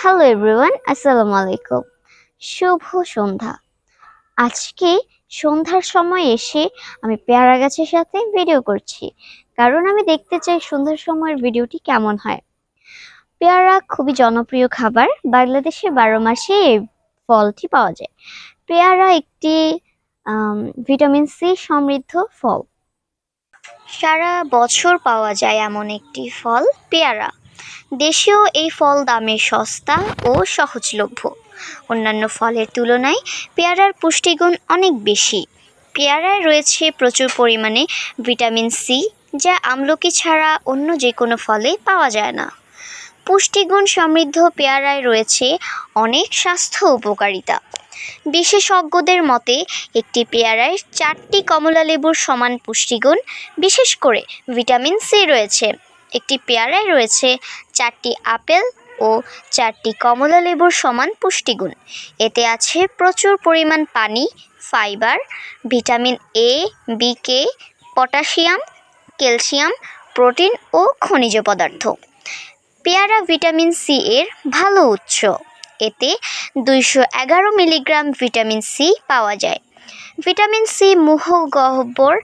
Hello everyone আসসালামু আলাইকুম শুভ সন্ধ্যা। আজকে সন্ধ্যার সময় এসে আমি পেয়ারা গাছের সাথে ভিডিও করছি। কারণ আমি দেখতে চাই সন্ধ্যার সময়ের ভিডিওটি কেমন হয়। পেয়ারা খুবই জনপ্রিয় খাবার। বাংলাদেশে বারো মাসে এই ফলটি পাওয়া যায়। পেয়ারা একটি ভিটামিন সি সমৃদ্ধ ফল। সারা বছর পাওয়া যায় এমন একটি ফল, পেয়ারা। দেশেও এই ফল দামে সস্তা ও সহজলভ্য। অন্যান্য ফলের তুলনায় পেয়ারার পুষ্টিগুণ অনেক বেশি। পেয়ারায় রয়েছে প্রচুর পরিমাণে ভিটামিন সি যা আমলকি ছাড়া অন্য যে কোনো ফলে পাওয়া যায় না। পুষ্টিগুণ সমৃদ্ধ পেয়ারায় রয়েছে অনেক স্বাস্থ্য উপকারিতা। বিশেষজ্ঞদের মতে, একটি পেয়ারায় চারটি কমলালেবুর সমান পুষ্টিগুণ, বিশেষ করে ভিটামিন সি রয়েছে। একটি পেয়ারায় রয়েছে চারটি আপেল ও চারটি কমলা লেবুর সমান পুষ্টিগুণ। এতে আছে প্রচুর পরিমাণ পানি, fibre, vitamin A B K potassium, calcium, protein ও খনিজ পদার্থ। পেয়ারা ভিটামিন সি এর ভালো উৎস। এতে দুইশো এগারো মিলিগ্রাম ভিটামিন সি পাওয়া যায়। ভিটামিন সি মুহ, গহ্বর,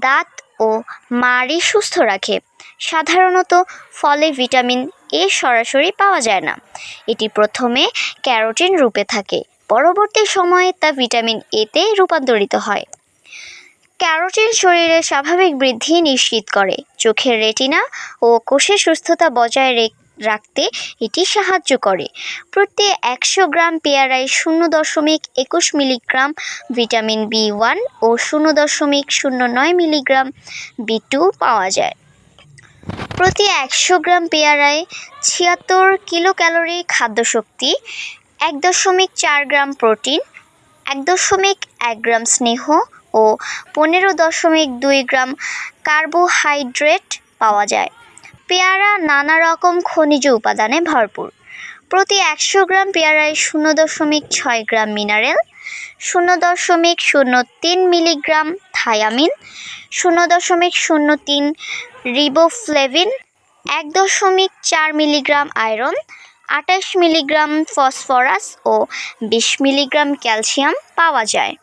দাঁত ও মাড়ি সুস্থ রাখে। সাধারণত ফলে ভিটামিন এ সরাসরি পাওয়া যায় না। এটি প্রথমে ক্যারোটিন রূপে থাকে, পরবর্তী সময়ে তা ভিটামিন এতে রূপান্তরিত হয়। ক্যারোটিন শরীরের স্বাভাবিক বৃদ্ধি নিশ্চিত করে। চোখের রেটিনা ও কোষের সুস্থতা বজায় রে- রাখতে এটি সাহায্য করে। প্রতি একশো গ্রাম পেয়ারায় শূন্য দশমিক একুশ মিলিগ্রাম ভিটামিন বি ওয়ান ও শূন্য দশমিক শূন্য নয় মিলিগ্রাম বি টু পাওয়া যায়। প্রতি একশো গ্রাম পেয়ারায় ছিয়াত্তর কিলো ক্যালোরি খাদ্যশক্তি, এক দশমিক চার গ্রাম প্রোটিন, এক দশমিক এক গ্রাম স্নেহ ও পনেরো দশমিক দুই গ্রাম কার্বোহাইড্রেট পাওয়া যায়। পেয়ারা নানা রকম খনিজ উপাদানে ভরপুর। প্রতি একশো গ্রাম পেয়ারায় শূন্য দশমিক ছয় গ্রাম মিনারেল শূন্য দশমিক শূন্য তিন মিলিগ্রাম থায়ামিন শূন্য দশমিক শূন্য তিন রিবোফ্লেভিন, এক দশমিক চার মিলিগ্রাম আয়রন, আঠাশ মিলিগ্রাম ফসফরাস ও বিশ মিলিগ্রাম ক্যালসিয়াম পাওয়া যায়।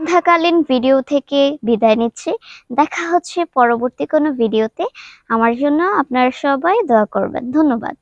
সন্ধ্যাকালীন ভিডিও থেকে বিদায় নিচ্ছি। দেখা হচ্ছে পরবর্তী কোনো ভিডিওতে আমার জন্য আপনারা সবাই দোয়া করবেন। ধন্যবাদ।